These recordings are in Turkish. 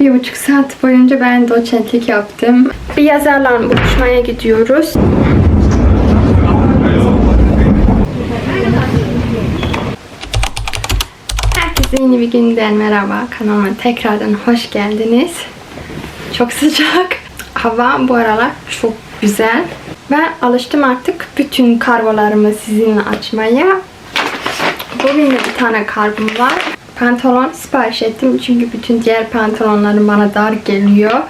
Bir buçuk saat boyunca ben doçentlik yaptım. Bir yazarla buluşmaya gidiyoruz. Herkese yeni bir günden merhaba. Kanalıma tekrardan hoş geldiniz. Çok sıcak. Hava bu aralar çok güzel. Ben alıştım artık bütün kargolarımı sizinle açmaya. Bugün de bir tane kargom var. Pantolon sipariş ettim çünkü bütün diğer pantolonlarım bana dar geliyor.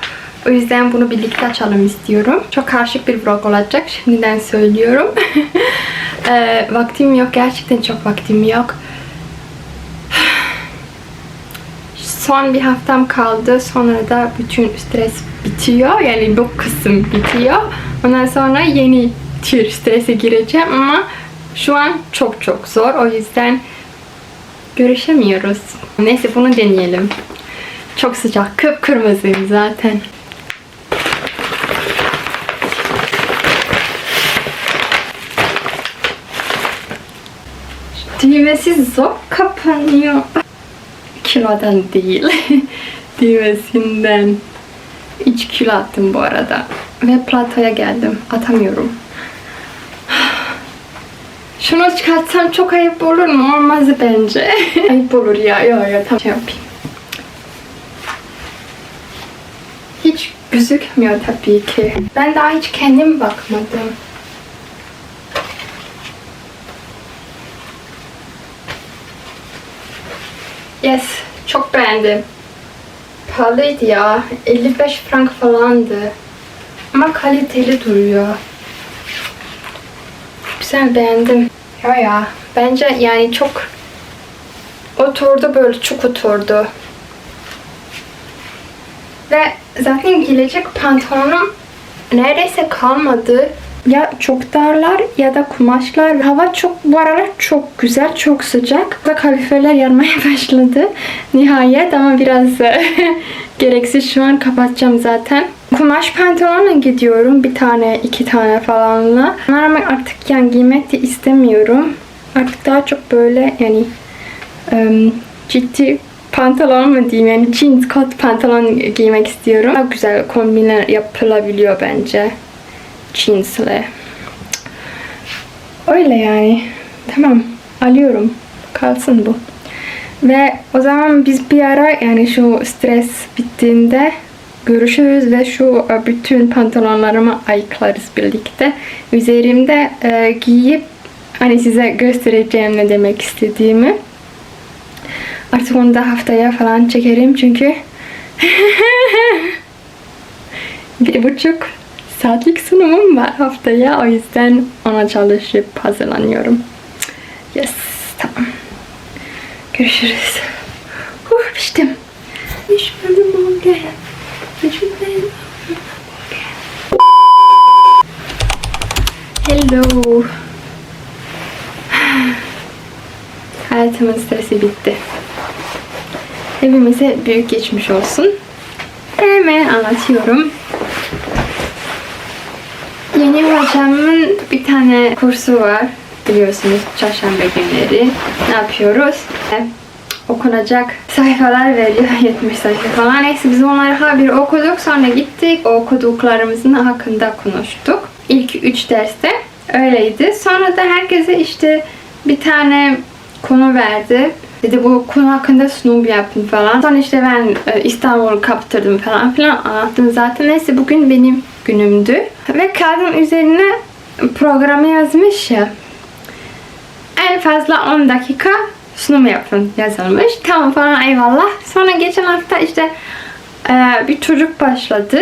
O yüzden bunu birlikte açalım istiyorum. Çok karışık bir vlog olacak. Şimdiden söylüyorum. Eee, vaktim yok. Gerçekten çok vaktim yok. Son bir haftam kaldı. Sonra da bütün stres bitiyor. Yani bu kısım bitiyor. Ondan sonra yeni tür strese gireceğim ama şu an çok çok zor. O yüzden görüşemiyoruz. Neyse bunu deneyelim. Çok sıcak. Kıpkırmızıyım zaten. Düğmesi zor kapanıyor. Kilodan değil. Düğmesinden. 3 kilo attım bu arada. Ve platoya geldim. Atamıyorum. Şunu çıkartsam çok ayıp olur mu? Olmaz bence. ayıp olur ya. Ya ya tamam şey yapayım. Hiç gözükmüyor tabii ki. Ben daha hiç kendim bakmadım. Yes, çok beğendim. Pahalıydı ya. 55 frank falandı. Ama kaliteli duruyor. Güzel beğendim. Ya ya. Bence yani çok oturdu böyle çok oturdu. Ve zaten gelecek pantolonum neredeyse kalmadı. Ya çok darlar ya da kumaşlar. Hava çok bu aralar çok güzel, çok sıcak. Ve kaloriferler yanmaya başladı. Nihayet ama biraz e, gereksiz şu an kapatacağım zaten. Kumaş pantolonla gidiyorum. Bir tane, iki tane falanla. Ama artık yani giymek de istemiyorum. Artık daha çok böyle yani em, ciddi pantolon mu diyeyim yani jeans kot pantolon giymek istiyorum. Çok güzel kombinler yapılabiliyor bence jeansle. Öyle yani. Tamam. Alıyorum. Kalsın bu. Ve o zaman biz bir ara yani şu stres bittiğinde görüşürüz ve şu e, bütün pantolonlarımı ayıklarız birlikte. Üzerimde e, giyip hani size göstereceğim ne demek istediğimi. Artık onu da haftaya falan çekerim çünkü bir buçuk saatlik sunumum var haftaya. O yüzden ona çalışıp hazırlanıyorum. Yes, tamam. Görüşürüz. Uh, piştim. Pişmedim oraya. Pişmedim Hello. Hayatımın stresi bitti. Hepimize büyük geçmiş olsun. Hemen anlatıyorum. Yeni hocamın bir tane kursu var. Biliyorsunuz çarşamba günleri. Ne yapıyoruz? Okunacak sayfalar veriyor. 70 sayfa falan. Neyse biz onları ha bir okuduk. Sonra gittik. O okuduklarımızın hakkında konuştuk. İlk 3 derste öyleydi. Sonra da herkese işte bir tane konu verdi. Dedi bu konu hakkında sunum yapın falan. Sonra işte ben e, İstanbul'u kaptırdım falan filan anlattım zaten. Neyse bugün benim günümdü. Ve kağıdın üzerine programı yazmış ya. En fazla 10 dakika sunum yapın yazılmış. Tamam falan eyvallah. Sonra geçen hafta işte e, bir çocuk başladı.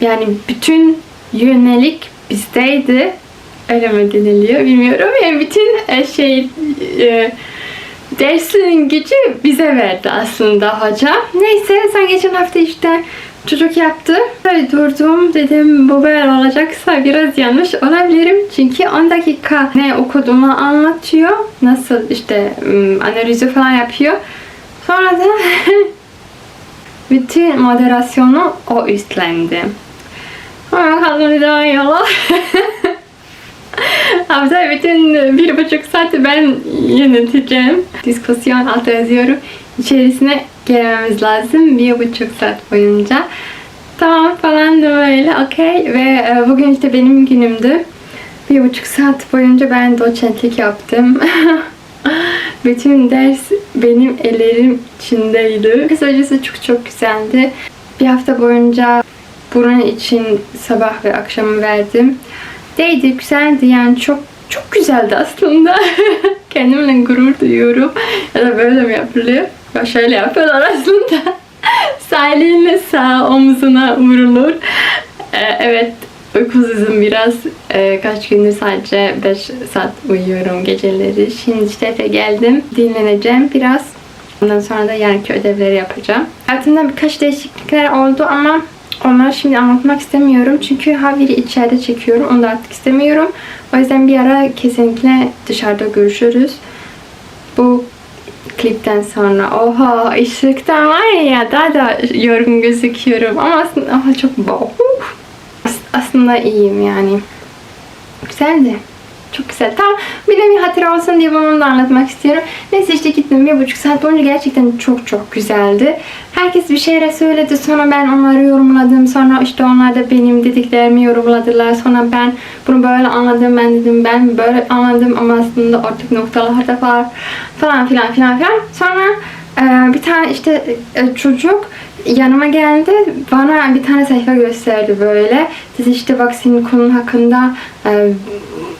Yani bütün yönelik bizdeydi. Öyle mi deniliyor bilmiyorum. Yani bütün e, şey e, dersin gücü bize verdi aslında hocam. Neyse sen geçen hafta işte çocuk yaptı. Böyle durdum dedim bu böyle olacaksa biraz yanlış olabilirim. Çünkü 10 dakika ne okuduğumu anlatıyor. Nasıl işte analizi falan yapıyor. Sonra da bütün moderasyonu o üstlendi. Sonra kaldım daha yola. Hafta bütün bir buçuk saat ben yöneteceğim. Diskusyon altı yazıyorum. İçerisine gelmemiz lazım bir buçuk saat boyunca. Tamam falan da böyle okey ve e, bugün işte benim günümdü. Bir buçuk saat boyunca ben doçentlik yaptım. Bütün ders benim ellerim içindeydi. Kısacası çok çok güzeldi. Bir hafta boyunca bunun için sabah ve akşam verdim. Değdi, güzeldi yani çok çok güzeldi aslında. Kendimle gurur duyuyorum. Ya da böyle mi yapılıyor? Ya şöyle yapıyorlar aslında. sağ elinle sağ omzuna vurulur. Ee, evet uykusuzum biraz. Ee, kaç gündür sadece 5 saat uyuyorum geceleri. Şimdi işte geldim. Dinleneceğim biraz. Ondan sonra da yarınki ödevleri yapacağım. Hayatımda birkaç değişiklikler oldu ama onları şimdi anlatmak istemiyorum. Çünkü Havir'i içeride çekiyorum. Onu da artık istemiyorum. O yüzden bir ara kesinlikle dışarıda görüşürüz. Bu klipten sonra oha ışıktan var ya daha da yorgun gözüküyorum ama aslında aha, çok boğuk. As- aslında iyiyim yani. Güzeldi. Çok güzel. Tamam. Bir bir hatıra olsun diye bunu da anlatmak istiyorum. Neyse işte gittim bir buçuk saat boyunca gerçekten çok çok güzeldi. Herkes bir şeyler söyledi. Sonra ben onları yorumladım. Sonra işte onlar da benim dediklerimi yorumladılar. Sonra ben bunu böyle anladım. Ben dedim ben böyle anladım ama aslında ortak noktalar da var. Falan filan filan filan. Sonra e, bir tane işte e, çocuk yanıma geldi. Bana bir tane sayfa gösterdi böyle. Dedi işte bak senin konun hakkında e,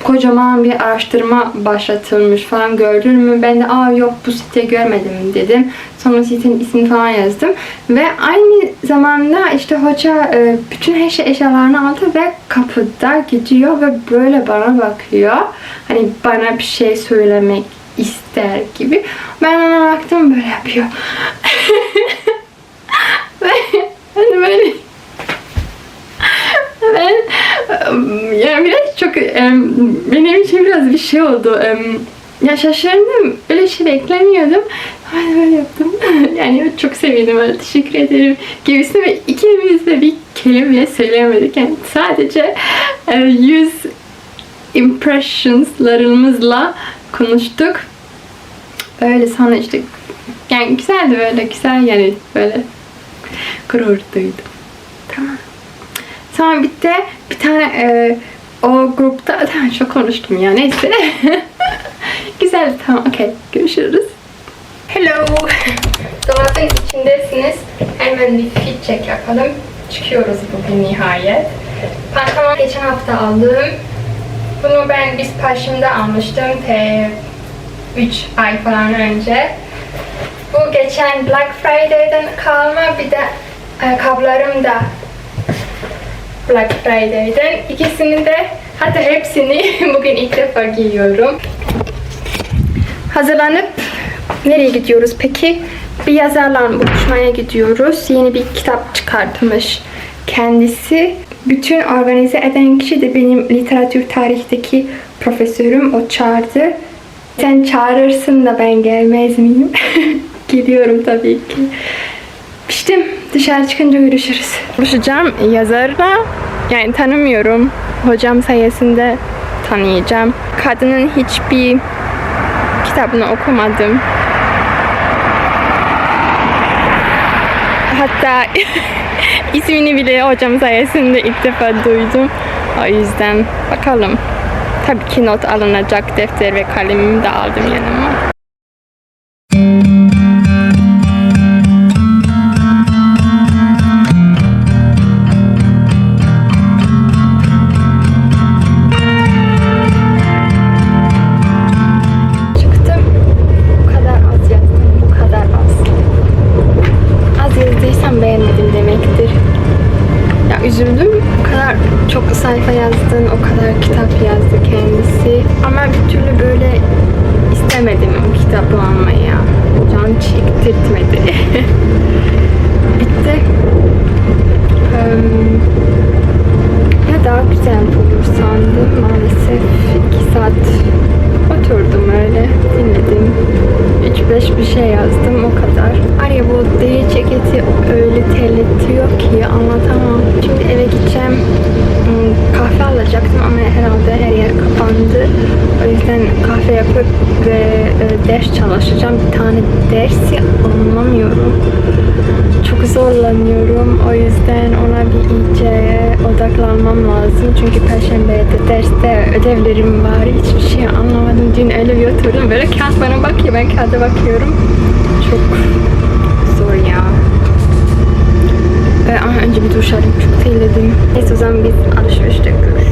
kocaman bir araştırma başlatılmış falan gördün mü? Ben de aa yok bu siteyi görmedim dedim. Sonra sitenin ismini falan yazdım. Ve aynı zamanda işte hoca e, bütün her şey eşyalarını aldı ve kapıda gidiyor ve böyle bana bakıyor. Hani bana bir şey söylemek ister gibi. Ben ona baktım böyle yapıyor. Ve hani böyle ben em, yani biraz çok benim için biraz bir şey oldu. Ya şaşırdım. Öyle şey beklemiyordum. Ben böyle yaptım. Yani çok sevindim. Teşekkür ederim gibisi ve ikimiz de bir kelime bile söylemedik. Yani sadece e, yüz impressionslarımızla konuştuk. Öyle sonra işte yani güzeldi böyle güzel yani böyle gurur duydum. Tamam. Sonra bitti. Bir tane e, o grupta tamam çok konuştum ya neyse. Güzel tamam okey görüşürüz. Hello. Dolabın içindesiniz. Hemen bir fit check yapalım. Çıkıyoruz bugün nihayet. Pantolon geçen hafta aldım. Bunu ben biz Paşim'de almıştım. Te 3 ay falan önce. Bu geçen Black Friday'den kalma bir de ayakkabılarım da Black Friday'den. İkisini de hatta hepsini bugün ilk defa giyiyorum. Hazırlanıp nereye gidiyoruz peki? Bir yazarla buluşmaya gidiyoruz. Yeni bir kitap çıkartmış kendisi. Bütün organize eden kişi de benim literatür tarihteki profesörüm. O çağırdı. Sen çağırırsın da ben gelmez miyim? Gidiyorum tabii ki. Piştim. Dışarı çıkınca görüşürüz. Buluşacağım yazarla. Yani tanımıyorum. Hocam sayesinde tanıyacağım. Kadının hiçbir kitabını okumadım. Hatta ismini bile hocam sayesinde ilk defa duydum. O yüzden bakalım. Tabii ki not alınacak defter ve kalemimi de aldım yanıma. Çalışacağım. Bir tane dersi anlamıyorum. Çok zorlanıyorum. O yüzden ona bir iyice odaklanmam lazım. Çünkü perşembe de derste ödevlerim var. Hiçbir şey anlamadım. Dün öyle bir oturdum. Böyle kağıt bana bakıyor. Ben kağıda bakıyorum. Çok zor ya. Ee, önce bir duş alayım. Çok terledim. Neyse o zaman biz alışverişte görüşürüz.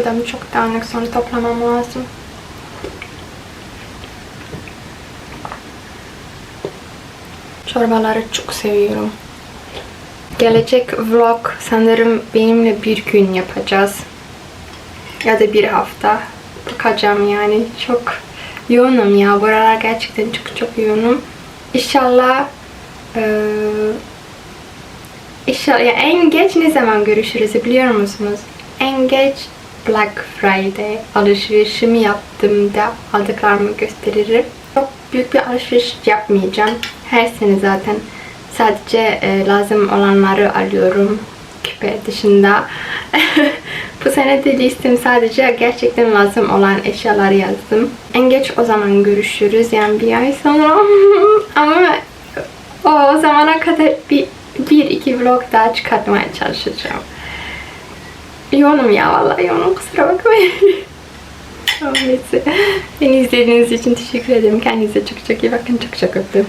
Odamı çok dağınık sonra toplamam lazım. Çorbaları çok seviyorum. Gelecek vlog sanırım benimle bir gün yapacağız. Ya da bir hafta. Bakacağım yani. Çok yoğunum ya. Bu aralar gerçekten çok çok yoğunum. İnşallah eee İnşallah ya en geç ne zaman görüşürüz biliyor musunuz? En geç Black Friday alışverişimi yaptığımda aldıklarımı gösteririm. Çok büyük bir alışveriş yapmayacağım. Her sene zaten sadece e, lazım olanları alıyorum küpe dışında. Bu sene de listem sadece gerçekten lazım olan eşyaları yazdım. En geç o zaman görüşürüz yani bir ay sonra. Ama o zamana kadar bir, bir iki vlog daha çıkartmaya çalışacağım. Yoğunum ya vallahi yoğunum kusura bakmayın. Neyse. Beni izlediğiniz için teşekkür ederim. Kendinize çok çok iyi bakın. Çok çok öptüm.